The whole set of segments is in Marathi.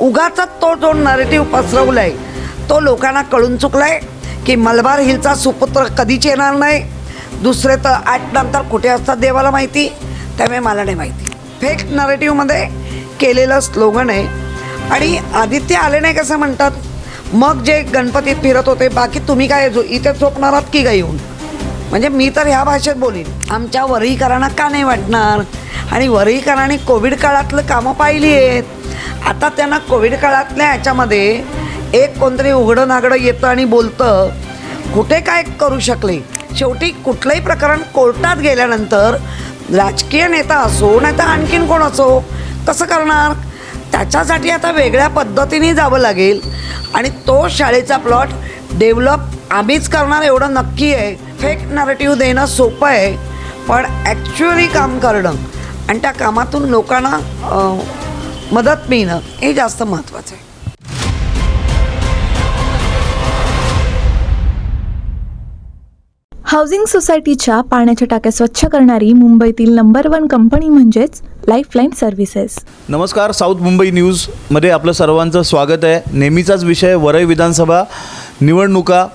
उगाच तो जो नरेटिव्ह पसरवलाय तो लोकांना कळून चुकलाय की मलबार हिलचा सुपुत्र कधीच येणार नाही. दुसरे तर आठ नंतर कुठे असतात देवाला माहिती? त्यामुळे मला नाही माहिती. फेक नरेटिव्हमध्ये केलेलं स्लोगन आहे. आणि आदित्य आले नाही कसं म्हणतात? मग जे गणपतीत फिरत होते बाकी तुम्ही काय जो इथे झोपणार आहात की काय येऊन? म्हणजे मी तर ह्या भाषेत बोलीन. आमच्या वरळीकरांना का नाही वाटणार? आणि वरळीकरांनी कोविड काळातलं कामं पाहिली आहेत. आता त्यांना कोविड काळातल्या ह्याच्यामध्ये एक कोणतरी उघडं नागडं येतं आणि बोलतं. कुठे काय करू शकले? शेवटी कुठलंही प्रकरण कोर्टात गेल्यानंतर राजकीय नेता असो नाही तर आणखीन कोण असो कसं करणार? त्याच्यासाठी आता वेगळ्या पद्धतीने जावं लागेल. आणि तो शाळेचा प्लॉट डेव्हलप आम्हीच करणार एवढं नक्की आहे. फेक नरेटिव्ह देणं सोपं आहे. पण ॲक्च्युअली काम करणं. आणि त्या कामातून लोकांना मदत मिळणं हे जास्त महत्त्वाचं आहे. हाऊसिंग सोसायटीच्या पाण्याच्या टाक्या स्वच्छ करणारी मुंबईतील नंबर वन कंपनी म्हणजेच लाईफलाईन सर्व्हिसेस नमस्कार साऊथ मुंबई न्यूजमध्ये आपलं सर्वांचं स्वागत आहे. नेहमीचाच विषय वरळी विधानसभा निवडणुका.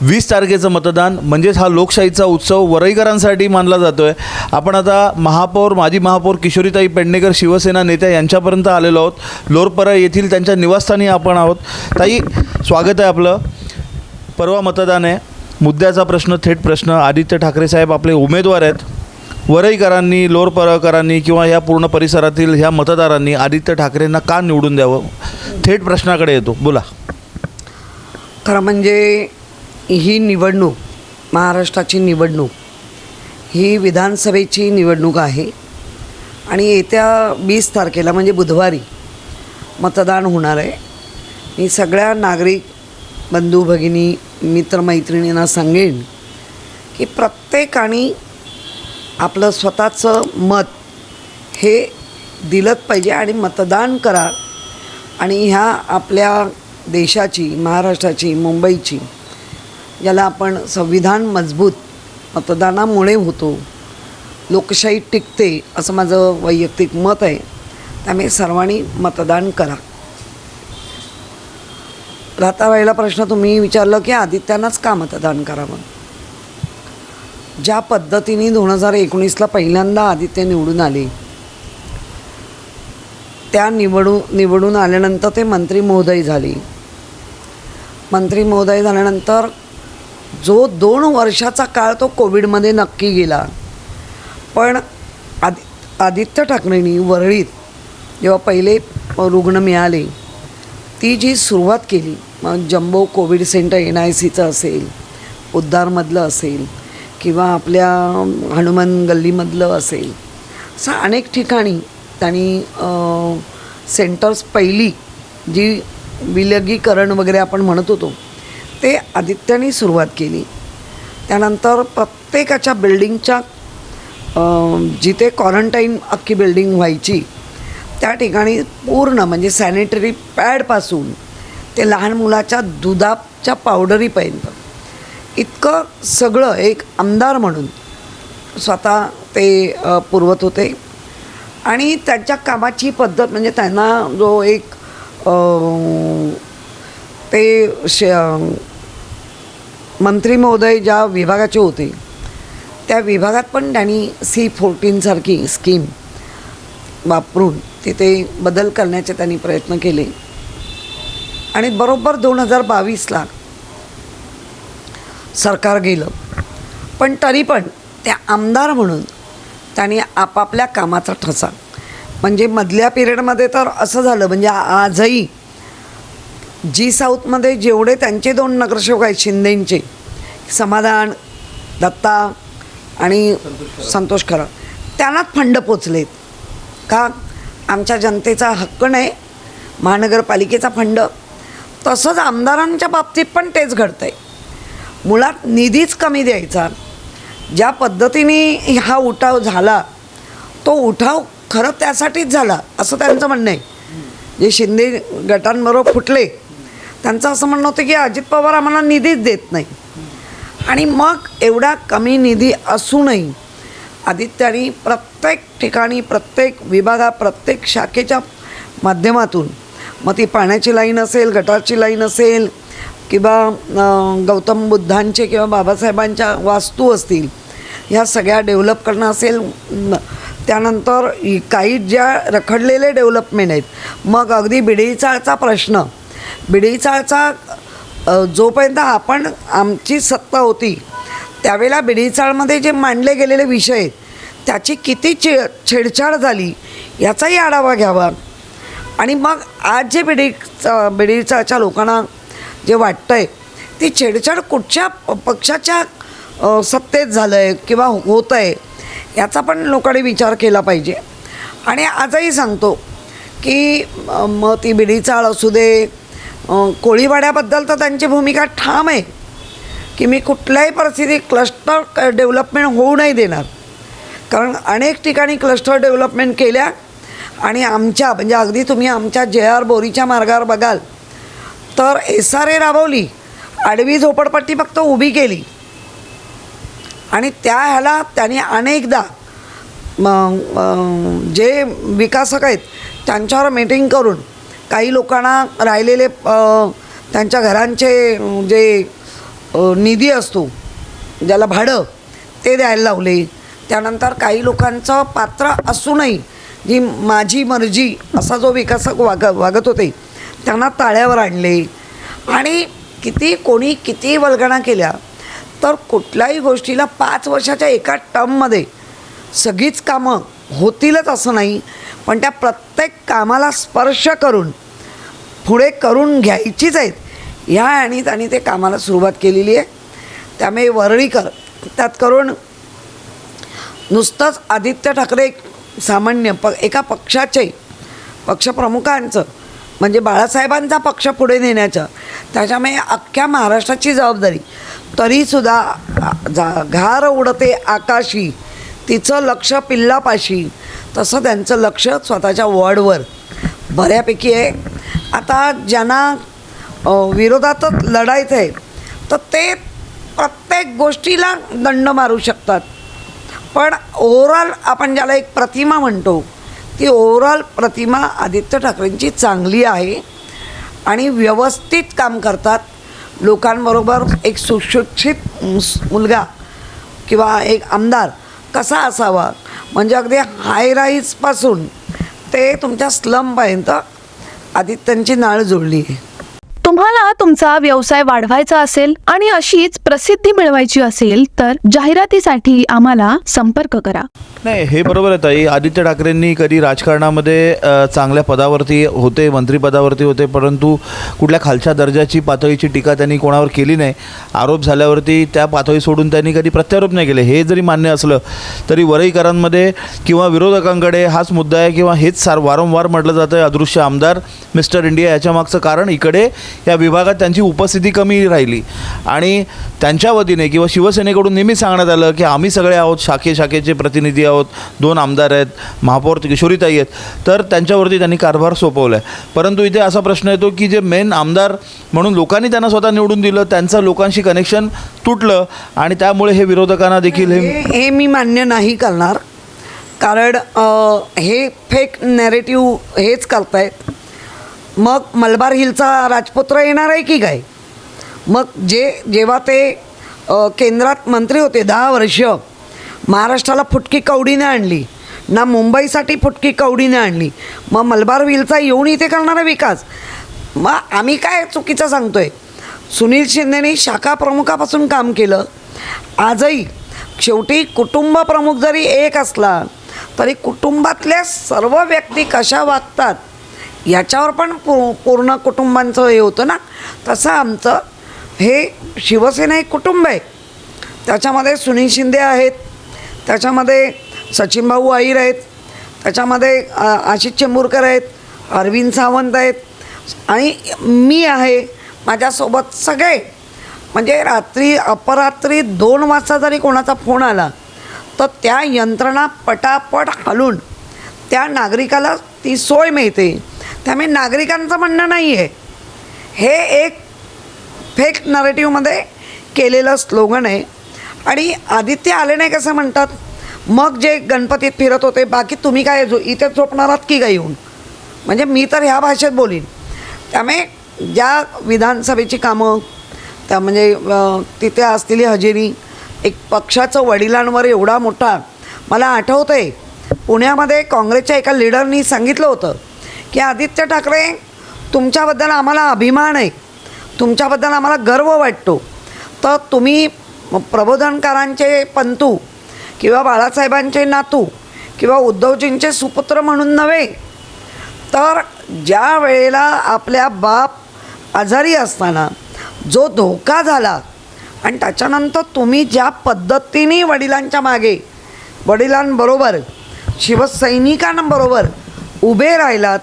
वीस तारखेचं मतदान म्हणजेच हा लोकशाहीचा उत्सव वरईकरांसाठी मानला जातो आहे आपण आता महापौर माजी महापौर किशोरीताई पेडणेकर शिवसेना नेत्या यांच्यापर्यंत आलेलो आहोत. लोरपरा येथील त्यांच्या निवासस्थानी आपण आहोत. ताई स्वागत आहे आपलं. परवा मतदान आहे. मुद्द्याचा प्रश्न थेट प्रश्न. आदित्य ठाकरे साहेब आपले उमेदवार आहेत. वरईकरांनी लोरपरकरांनी किंवा या पूर्ण परिसरातील ह्या मतदारांनी आदित्य ठाकरेंना का निवडून द्यावं? थेट प्रश्नाकडे येतो. बोला. खरं म्हणजे ही निवडणूक महाराष्ट्राची निवडणूक ही विधानसभेची निवडणूक आहे. आणि येत्या वीस तारखेला म्हणजे बुधवारी मतदान होणार आहे. मी सगळ्या नागरिक बंधू भगिनी मित्रमैत्रिणींना सांगेन की प्रत्येकाने आपलं स्वतःचं मत हे दिलंच पाहिजे आणि मतदान करा. आणि ह्या आपल्या देशाची महाराष्ट्राची मुंबईची ज्याला आपण संविधान मजबूत मतदानामुळे होतो. लोकशाही टिकते असं माझं वैयक्तिक मत आहे. त्यामुळे सर्वांनी मतदान करा. राहता राहिला प्रश्न तुम्ही विचारलं की आदित्यांनाच का मतदान करावं? ज्या पद्धतीने दोन हजार एकोणीसला पहिल्यांदा आदित्य निवडून आले त्या निवडू निवडून आल्यानंतर ते मंत्री महोदय झाले. मंत्री महोदय झाल्यानंतर जो दोन वर्षाचा काळ तो कोविडमध्ये नक्की गेला. पण आदि आदित्य ठाकरेंनी वरळीत जेव्हा पहिले रुग्ण मिळाले ती जी सुरुवात केली मग jumbo covid centre N I सीचं असेल उद्धारमधलं असेल किंवा आपल्या हनुमान गल्लीमधलं असेल असं अनेक ठिकाणी त्यांनी सेंटर्स पहिली जी विलगीकरण वगैरे आपण म्हणत होतो ते आदित्याने सुरुवात केली. त्यानंतर प्रत्येकाच्या बिल्डिंगच्या जिथे क्वारंटाईन अख्खी बिल्डिंग व्हायची त्या ठिकाणी पूर्ण म्हणजे सॅनिटरी पॅडपासून ते लहान मुलाच्या दुधाच्या पावडरीपर्यंत इतकं सगळं एक आमदार म्हणून स्वतः ते पुरवत होते. आणि त्यांच्या कामाची पद्धत म्हणजे त्यांना जो एक ते श मंत्री महोदय ज्या विभागाचे होते त्या विभागात पण त्यांनी सी फोर्टीनसारखी स्कीम वापरून तिथे बदल करण्याचे त्यांनी प्रयत्न केले. आणि बरोबर दोन हजार बावीसला सरकार गेलं. पण तरी पण त्या आमदार म्हणून त्यांनी आपापल्या कामाचा ठसा. म्हणजे मधल्या पिरियडमध्ये तर असं झालं म्हणजे आजही जी साऊथमध्ये जेवढे त्यांचे दोन नगरसेवक आहेत शिंदेंचे समाधान दत्ता आणि संतोष खरा त्यांनाच फंड पोचलेत. का? आमच्या जनतेचा हक्क नाही महानगरपालिकेचा फंड. तसंच आमदारांच्या बाबतीत पण तेच घडतं आहे मुळात निधीच कमी द्यायचा. ज्या पद्धतीने हा उठाव झाला तो उठाव खरं त्यासाठीच झाला असं त्यांचं म्हणणं आहे. जे शिंदे गटांबरोबर फुटले त्यांचं असं म्हणणं होतं की अजित पवार आम्हाला निधीच देत नाही. आणि मग एवढा कमी निधी असूनही आदित्यानी प्रत्येक ठिकाणी प्रत्येक विभागात प्रत्येक शाखेच्या माध्यमातून मग ती पाण्याची लाईन असेल गटारची लाईन असेल किंवा गौतम बुद्धांचे किंवा बाबासाहेबांच्या वास्तू असतील ह्या सगळ्या डेव्हलप करणं असेल. त्यानंतर काही ज्या रखडलेले डेव्हलपमेंट आहेत मग अगदी बिडीचाळचा प्रश्न बिडीचाळचा जोपर्यंत आपण आमची सत्ता होती त्यावेळेला बिडीचाळमध्ये जे मांडले गेलेले विषय आहेत त्याची किती छे छेडछाड झाली याचाही आढावा घ्यावा. आणि मग आज जे बिडी बिडीचाळच्या लोकांना जे वाटतं आहे ती छेडछाड कुठच्या प- पक्षाच्या सत्तेत झालं आहे किंवा होत आहे याचा पण लोकांनी विचार केला पाहिजे. आणि आजही सांगतो की मग ती बिडीचाळ असू दे कोळीवाड्याबद्दल तर त्यांची भूमिका ठाम आहे की मी कुठल्याही परिस्थितीत क्लस्टर डेव्हलपमेंट होऊ नाही देणार. कारण अनेक ठिकाणी क्लस्टर डेव्हलपमेंट केल्या आणि आमच्या म्हणजे अगदी तुम्ही आमच्या जे आर बोरीच्या मार्गावर बघाल तर एस आर ए राबवली आडवी झोपडपट्टी फक्त उभी केली. आणि त्या ह्याला त्यांनी अनेकदा जे विकासक आहेत त्यांच्यावर मीटिंग करून काही लोकांना राहिलेले त्यांच्या घरांचे जे निधी असतो ज्याला भाडं ते द्यायला लावले. त्यानंतर काही लोकांचं पात्र असूनही जी माझी मर्जी असा जो विकासक वाग वागत होते त्यांना ताळ्यावर आणले. आणि किती कोणी किती वल्गणा केल्या तर कुठल्याही गोष्टीला पाच वर्षाच्या एका टर्ममध्ये सगळीच कामं होतीलच असं नाही. पण त्या प्रत्येक कामाला स्पर्श करून पुढे करून घ्यायचीच आहेत. ह्या आणि त्यांनी ते कामाला सुरुवात केलेली आहे. त्यामुळे वरळीकर त्यात करून नुसतंच आदित्य ठाकरे सामान्य प एका पक्षाचे पक्षप्रमुखांचं म्हणजे बाळासाहेबांचा पक्ष पुढे नेण्याचं. त्याच्यामुळे अख्ख्या महाराष्ट्राची जबाबदारी. तरीसुद्धा जा घार उडते आकाशी. तिचं लक्ष पिल्लापाशी. तसं त्यांचं लक्ष स्वतःच्या वॉर्डवर. बऱ्यापैकी आहे. आता ज्यांना विरोधातच लढायचं आहे तर ते प्रत्येक गोष्टीला दंड मारू शकतात. पण ओव्हरऑल आपण ज्याला एक प्रतिमा म्हणतो ती ओव्हरऑल प्रतिमा आदित्य ठाकरेंची चांगली आहे आणि व्यवस्थित काम करतात. लोकांबरोबर एक सुशिक्षित मुलगा किंवा एक आमदार कसा असावा? म्हणजे अगदी हाय राईजपासून ते तुमच्या स्लमपर्यंत आदित्यांची नाळ जोडली आहे तुम्हाला तुमचा व्यवसाय वाढवायचा असेल आणि अशीच प्रसिद्धी मिळवायची असेल तर जाहिरातीसाठी आम्हाला संपर्क करा. नाही हे बरोबर आहे ताई. आदित्य ठाकरेंनी कधी राजकारणामध्ये चांगल्या पदावरती होते मंत्रिपदावरती होते परंतु कुठल्या खालच्या दर्जाची पातळीची टीका त्यांनी कोणावर केली नाही आरोप झाल्यावरती त्या पातळी सोडून त्यांनी कधी प्रत्यारोप नाही केले. हे जरी मान्य असलं तरी वरईकरांमध्ये किंवा विरोधकांकडे हाच मुद्दा आहे किंवा हेच सार वारंवार म्हटलं जातं आहे अदृश्य आमदार मिस्टर इंडिया याच्यामागचं कारण इकडे या विभागात त्यांची उपस्थिती कमी राहिली. आणि त्यांच्या वतीने किंवा शिवसेनेकडून नेहमीच सांगण्यात आलं की आम्ही सगळे आहोत शाखे शाखेचे प्रतिनिधी आहोत दोन आमदार आहेत महापौर किशोरीताई आहेत. तर त्यांच्यावरती त्यांनी कारभार सोपवला आहे परंतु इथे असा प्रश्न येतो की जे मेन आमदार म्हणून लोकांनी त्यांना स्वतः निवडून दिलं त्यांचं लोकांशी कनेक्शन तुटलं आणि त्यामुळे हे विरोधकांना देखील हे हे मी मान्य नाही करणार. कारण हे फेक नॅरेटिव्ह हेच करतायत मग मलबार हिलचा राजपुत्र येणार आहे की काय? मग जे जेव्हा ते केंद्रात मंत्री होते दहा वर्ष महाराष्ट्राला फुटकी कवडीने आणली. ना मुंबईसाठी फुटकी कवडीने आणली. मग मलबार व्हीलचा येऊन इथे करणारा विकास. मग आम्ही काय चुकीचं सांगतोय? सुनील शिंदेने शाखा प्रमुखापासून काम केलं. आजही शेवटी कुटुंब प्रमुख जरी एक असला तरी कुटुंबातल्या सर्व व्यक्ती कशा वागतात याच्यावर पण पू पूर्ण कुटुंबांचं हे होतं ना? तसं आमचं हे शिवसेना एक कुटुंब आहे. त्याच्यामध्ये सुनील शिंदे आहेत त्याच्यामध्ये सचिन भाऊ आईर आहेत. त्याच्यामध्ये आशिष चेंबूरकर आहेत अरविंद सावंत आहेत. आणि मी आहे माझ्यासोबत सगळे. म्हणजे रात्री अपरात्री दोन वाजता जरी कोणाचा फोन आला तर त्या यंत्रणा पटापट हलून त्या नागरिकाला ती सोय मिळते. त्यामुळे नागरिकांचं म्हणणं नाही आहे हे एक फेक नरेटिव्हमध्ये केलेलं स्लोगन आहे. आणि आदित्य आले नाही कसं म्हणतात? मग जे गणपतीत फिरत होते बाकी तुम्ही काय झो इथे झोपणार आहात की काय येऊन? म्हणजे मी तर ह्या भाषेत बोलीन. त्यामुळे ज्या विधानसभेची कामं त्या म्हणजे तिथे असलेली हजेरी एक पक्षाचं वडिलांवर एवढा मोठा मला आठवतं आहे पुण्यामध्ये काँग्रेसच्या एका लिडरनी सांगितलं होतं की आदित्य ठाकरे तुमच्याबद्दल आम्हाला अभिमान आहे. तुमच्याबद्दल आम्हाला गर्व वाटतो. तर तुम्ही प्रबोधनकारांचे पंतू किंवा बाळासाहेबांचे नातू किंवा उद्धवजींचे सुपुत्र म्हणून नव्हे तर ज्या वेळेला आपल्या बाप आजारी असताना जो धोका झाला आणि त्याच्यानंतर तुम्ही ज्या पद्धतीने वडिलांच्या मागे वडिलांबरोबर शिवसैनिकांबरोबर उभे राहिलात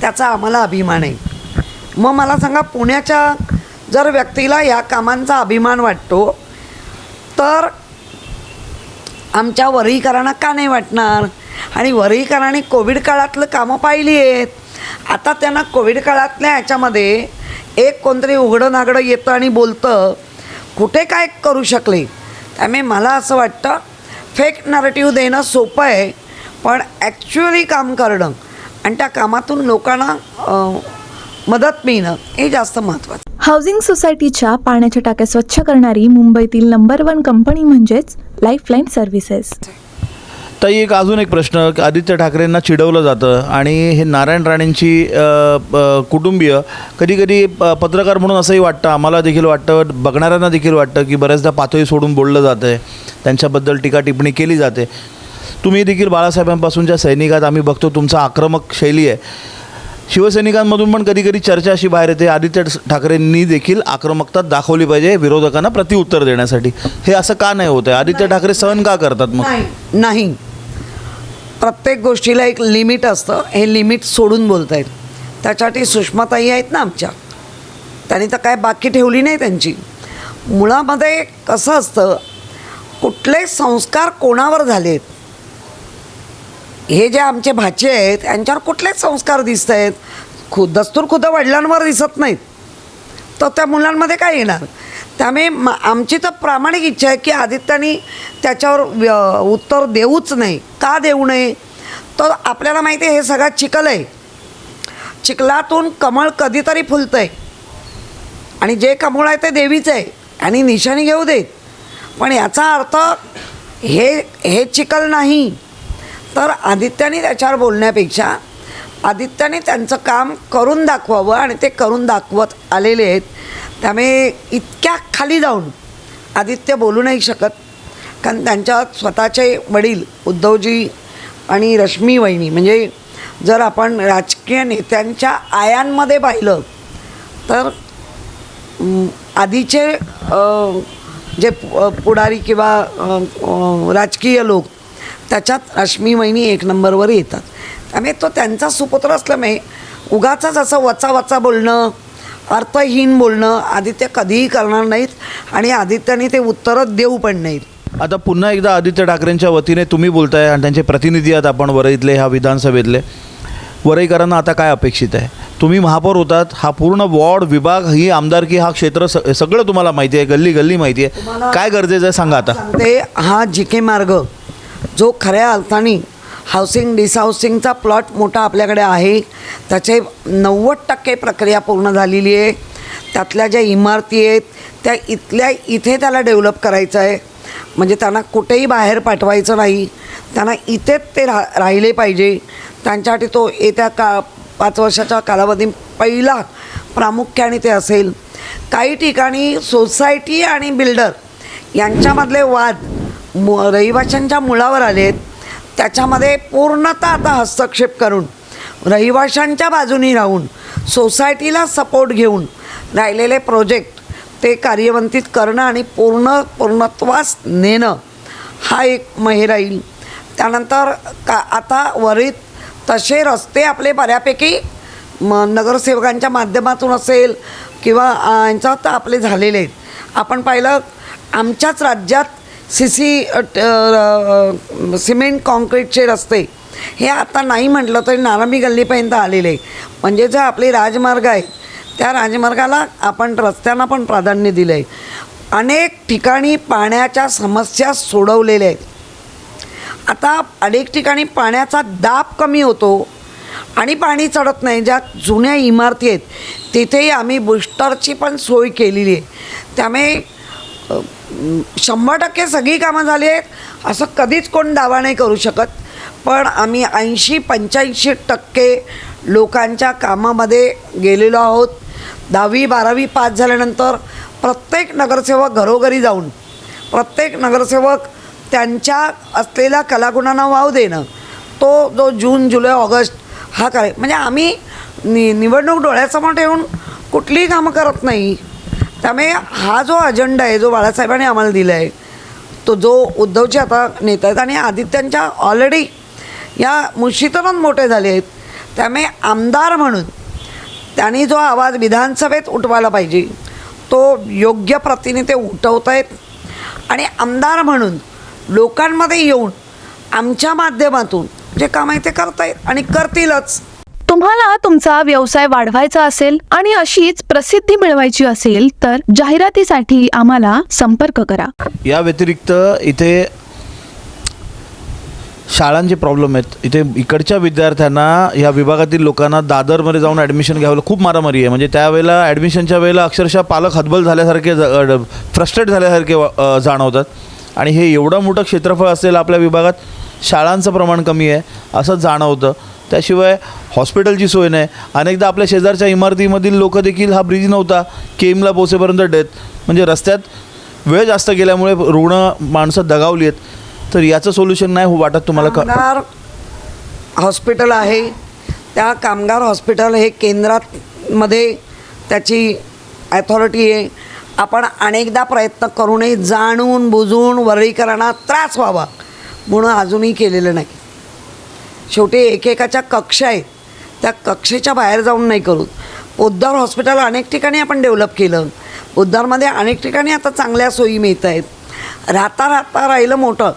त्याचा आम्हाला अभिमान आहे. मग मला सांगा पुण्याच्या जर व्यक्तीला या कामांचा अभिमान वाटतो तर आमच्या वरळीकरांना का नाही वाटणार? आणि वरळीकरांनी कोविड काळातलं कामं पाहिली आहेत. आता त्यांना कोविड काळातल्या ह्याच्यामध्ये एक कोणतरी उघडं नागडं येतं आणि बोलतं कुठे काय करू शकले? त्यामुळे मला असं वाटतं फेक नरेटिव्ह देणं सोपं आहे पण ॲक्च्युअली काम करणं. आणि त्या कामातून लोकांना मदत मिळणं हे जास्त महत्त्वाचं हाऊसिंग सोसायटीच्या पाण्याच्या टाक्या स्वच्छ करणारी मुंबईतील नंबर वन कंपनी म्हणजेच लाईफलाईन सर्व्हिसेस ताई एक अजून एक प्रश्न. आदित्य ठाकरेंना चिडवलं जातं आणि हे नारायण राणेंची कुटुंबीय कधी कधी प- पत्रकार म्हणून असंही वाटतं. आम्हाला देखील वाटतं बघणाऱ्यांना देखील वाटतं की बऱ्याचदा पातळी सोडून बोललं जातं आहे त्यांच्याबद्दल टीका टिप्पणी केली जाते. तुम्ही देखील बाळासाहेबांपासूनच्या सैनिकात आम्ही बघतो तुमचा आक्रमक शैली आहे. शिवसैनिकांमधून पण कधी कधी चर्चा अशी बाहेर येते. आदित्य ठाकरेंनी देखील आक्रमकता दाखवली पाहिजे विरोधकांना प्रतिउत्तर देण्यासाठी. हे असं का नाही होत आहे आदित्य ठाकरे सहन का करतात मग? नाही नाही. प्रत्येक गोष्टीला एक लिमिट असतं. हे लिमिट सोडून बोलत आहेत त्याच्यासाठी सुषमाताई आहेत ना आमच्या. त्यांनी तर काय बाकी ठेवली नाही त्यांची. मुळामध्ये कसं असतं कुठले संस्कार कोणावर झालेत? हे जे आमचे भाचे आहेत यांच्यावर कुठलेच संस्कार दिसत आहेत. खु दस्तूर खुद वडिलांवर दिसत नाहीत. तर त्या मुलांमध्ये काय येणार? त्यामुळे म आमची तर प्रामाणिक इच्छा आहे की आदित्यानी त्याच्यावर व्य- उत्तर देऊच नाही. का देऊ नये? तर आपल्याला माहिती आहे हे सगळं चिखल आहे. चिखलातून कमळ कधीतरी फुलतं आहे आणि जे कमळ आहे ते देवीचं आहे. आणि निशाणी घेऊ देत. पण याचा अर्थ हे हे चिखल नाही. तर आदित्याने त्याच्यावर बोलण्यापेक्षा आदित्याने त्यांचं काम करून दाखवावं आणि ते करून दाखवत आलेले आहेत. त्यामुळे इतक्या खाली जाऊन आदित्य बोलू नाही शकत. कारण त्यांच्या स्वतःचे वडील उद्धवजी आणि रश्मी वहिनी म्हणजे जर आपण राजकीय नेत्यांच्या आयांमध्ये पाहिलं तर आधीचे जे पुढारी किंवा राजकीय लोक त्याच्यात रश्मी वहिनी एक नंबरवर येतात. त्यामुळे तो त्यांचा सुपुत्र असल्यामुळे उगाचच असं वचा वचा बोलणं अर्थहीन बोलणं आदित्य कधीही करणार नाहीत आणि आदित्याने ते उत्तरं देऊ पण नाहीत. आता पुन्हा एकदा आदित्य ठाकरेंच्या वतीने तुम्ही बोलताय आणि त्यांचे प्रतिनिधी आहात आपण वरईतले ह्या विधानसभेतले. वरईकरांना आता काय अपेक्षित आहे? तुम्ही महापौर होतात हा पूर्ण वॉर्ड विभाग ही आमदारकी हा क्षेत्र स सगळं तुम्हाला माहिती आहे गल्ली गल्ली माहिती आहे. काय गरजेचं आहे सांगा आता. सांगते हा जी के मार्ग जो खऱ्या अर्थाने हाऊसिंग डिसहाऊसिंगचा प्लॉट मोठा आपल्याकडे आहे त्याचे नव्वद टक्के प्रक्रिया पूर्ण झालेली आहे. त्यातल्या ज्या इमारती आहेत त्या इथल्या इथे त्याला डेव्हलप करायचं आहे म्हणजे त्यांना कुठेही बाहेर पाठवायचं नाही. त्यांना इथेच ते रा राहिले पाहिजे. त्यांच्यासाठी तो येत्या का पाच वर्षाच्या कालावधी पहिला प्रामुख्याने ते असेल. काही ठिकाणी सोसायटी आणि बिल्डर यांच्यामधले वाद मु रहिवाशांच्या मुळावर आलेत. त्याच्यामध्ये पूर्णतः आता हस्तक्षेप करून रहिवाशांच्या बाजूनी राहून सोसायटीला सपोर्ट घेऊन राहिलेले प्रोजेक्ट ते कार्यवंतीत करणं आणि पूर्ण पूर्णत्वास नेणं हा एक महे राहील. त्यानंतर का आता वरीत तसे रस्ते आपले बऱ्यापैकी म नगरसेवकांच्या माध्यमातून असेल किंवा अ, यांच्यात तर आपले झालेले आहेत. आपण पाहिलं आमच्याच राज्यात सी सी सिमेंट कॉन्क्रीटचे रस्ते हे आता नाही म्हटलं तरी नारंबी गल्लीपर्यंत आलेले. आहे. म्हणजे जे आपले राजमार्ग आहेत त्या राजमार्गाला आपण रस्त्यांना पण प्राधान्य दिलं आहे अनेक ठिकाणी पाण्याच्या समस्या सोडवलेल्या आहेत. आता अनेक ठिकाणी पाण्याचा दाब कमी होतो आणि पाणी चढत नाही. ज्या जुन्या इमारती आहेत तिथेही आम्ही बुस्टरची पण सोय केलेली आहे. त्यामुळे शंभर टक्के सगळी कामं झाली आहेत. असं कधीच कोण दावा नाही करू शकत. पण आम्ही ऐंशी पंच्याऐंशी टक्के लोकांच्या कामामध्ये गेलेलो आहोत. दहावी बारावी पास झाल्यानंतर प्रत्येक नगरसेवक घरोघरी जाऊन प्रत्येक नगरसेवक त्यांच्या असलेल्या कलागुणांना वाव देणं तो जो जून जुलै ऑगस्ट हा काय म्हणजे आम्ही नि निवडणूक डोळ्यासमोर ठेवून कुठलीही कामं करत नाही. त्यामुळे हा जो अजेंडा आहे जो बाळासाहेबांनी आम्हाला दिला आहे तो जो उद्धवचे आता नेता आहेत आणि आदित्यांच्या ऑलरेडी या मुशीतूनच मोठे झाले आहेत त्यामुळे आमदार म्हणून त्यांनी जो आवाज विधानसभेत उठवायला पाहिजे तो योग्य प्रतीने ते उठवत आहेत. आणि आमदार म्हणून लोकांमध्ये येऊन आमच्या माध्यमातून जे काम आहे ते करतायत आणि करतीलच. तुम्हाला तुमचा व्यवसाय वाढवायचा असेल आणि अशीच प्रसिद्धी मिळवायची असेल तर जाहिरातीसाठी आम्हाला संपर्क करा. या व्यतिरिक्त इथे शाळांचे प्रॉब्लेम आहेत. इथे इकडच्या विद्यार्थ्यांना या विभागातील लोकांना दादरमध्ये जाऊन ॲडमिशन घ्यावं खूप मारामारी आहे. म्हणजे त्यावेळेला ॲडमिशनच्या वेळेला अक्षरशः पालक हतबल झाल्यासारखे फ्रस्ट्रेट झाल्यासारखे जाणवतात. आणि हे एवढं मोठं क्षेत्रफळ असेल आपल्या विभागात शाळांचं प्रमाण कमी आहे असं जाणवतं. त्याशिवाय हॉस्पिटलची सोय नाही. अनेकदा आपल्या शेजारच्या इमारतीमधील लोक देखील हा ब्रिज नव्हता केमला पोचेपर्यंत डेथ म्हणजे रस्त्यात वेळ जास्त गेल्यामुळे रुग्ण माणसं दगावली आहेत. तर याचं सोल्युशन नाही हो वाटत तुम्हाला कामगार हॉस्पिटल आहे. त्या कामगार हॉस्पिटल हे केंद्रात मध्ये त्याची ॲथॉरिटी आहे. आपण अनेकदा प्रयत्न करूनही जाणून बुजून वर्गीकरणात त्रास व्हावा म्हणून अजूनही केलेलं नाही. शेवटी एकेकाच्या कक्षा आहेत. त्या कक्षेच्या बाहेर जाऊन नाही करू. पोद्दार हॉस्पिटल अनेक ठिकाणी आपण डेव्हलप केलं. पोद्दारमध्ये अनेक ठिकाणी आता चांगल्या सोयी मिळत आहेत. राहता राहता राहिलं मोठं.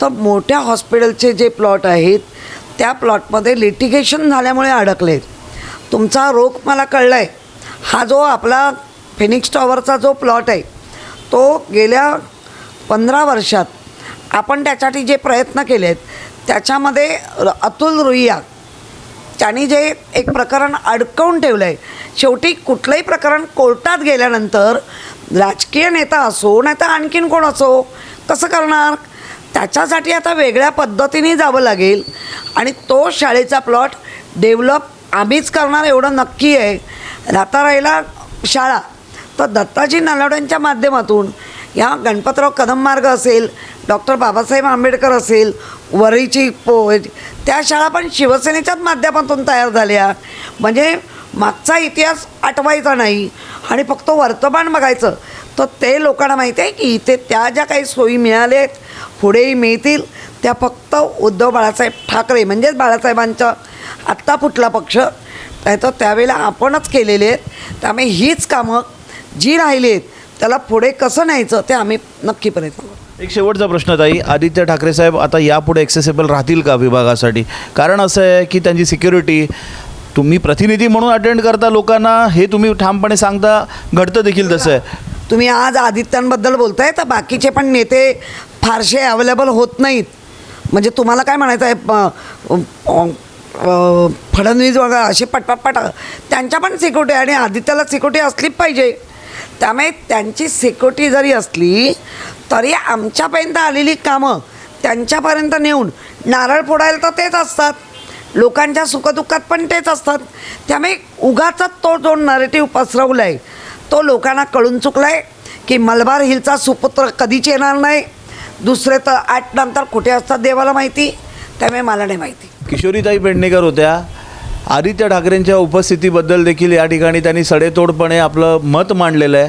तर मोठ्या हॉस्पिटलचे जे प्लॉट आहेत त्या प्लॉटमध्ये लिटिगेशन झाल्यामुळे अडकले तुमचा रोग मला कळला आहे हा जो आपला फिनिक्स टॉवरचा जो प्लॉट आहे तो गेल्या पंधरा वर्षात आपण त्यासाठी जे प्रयत्न केले आहेत त्याच्यामध्ये अतुल रुईया त्यांनी जे एक प्रकरण अडकवून ठेवलं आहे शेवटी कुठलंही प्रकरण कोर्टात गेल्यानंतर राजकीय नेता असो नाही तर आणखीन कोण असो कसं करणार? त्याच्यासाठी आता वेगळ्या पद्धतीने जावं लागेल आणि तो शाळेचा प्लॉट डेव्हलप आम्हीच करणार एवढं नक्की आहे. राहता राहिला शाळा तर दत्ताजी नलावड्यांच्या माध्यमातून या गणपतराव कदम मार्ग असेल डॉक्टर बाबासाहेब आंबेडकर असेल वरईची पो त्या शाळा पण शिवसेनेच्याच माध्यमातून तयार झाल्या. म्हणजे मागचा इतिहास आठवायचा नाही आणि फक्त वर्तमान बघायचं तर ते लोकांना माहिती आहे की इथे त्या ज्या काही सोयी मिळाल्या आहेत पुढेही मिळतील. त्या फक्त उद्धव बाळासाहेब ठाकरे म्हणजेच बाळासाहेबांचा आत्ता फुटला पक्ष नाही तर त्यावेळेला आपणच केलेले आहेत. त्यामुळे हीच कामं जी राहिली आहेत त्याला पुढे कसं न्यायचं ते आम्ही नक्की प्रयत्न करू एक शेवटचा प्रश्न ताई आदित्य ठाकरे साहेब आता यापुढे ॲक्सेसेबल राहतील का विभागासाठी? कारण असं आहे की त्यांची सिक्युरिटी तुम्ही प्रतिनिधी म्हणून अटेंड करता लोकांना हे तुम्ही ठामपणे सांगता घडतं देखील तसं आहे. तुम्ही आज आदित्यांबद्दल बोलताय तर बाकीचे पण नेते फारसे अवेलेबल होत नाहीत. म्हणजे तुम्हाला काय म्हणायचं आहे फडणवीस वगैरे असे पटपटपट त्यांच्या पण सिक्युरिटी आणि आदित्याला सिक्युरिटी असलीच पाहिजे. त्यामुळे त्यांची सिक्युरिटी जरी असली तरी आमच्यापर्यंत आलेली कामं त्यांच्यापर्यंत नेऊन नारळ फोडायला तर तेच असतात. लोकांच्या सुखदुःखात पण तेच असतात. त्यामुळे उगाचा तो जो नरेटिव्ह पसरवला आहे तो लोकांना कळून चुकला आहे की मलबार हिलचा सुपुत्र कधीच येणार नाही. दुसरे तर आठ नंतर कुठे असतात देवाला माहिती? त्यामुळे मला नाही माहिती. किशोरीताई पेडणेकर होत्या. आदित्य ठाकरेंच्या उपस्थितीबद्दल देखील या ठिकाणी त्यांनी सडेतोडपणे आपलं मत मांडलेलं आहे.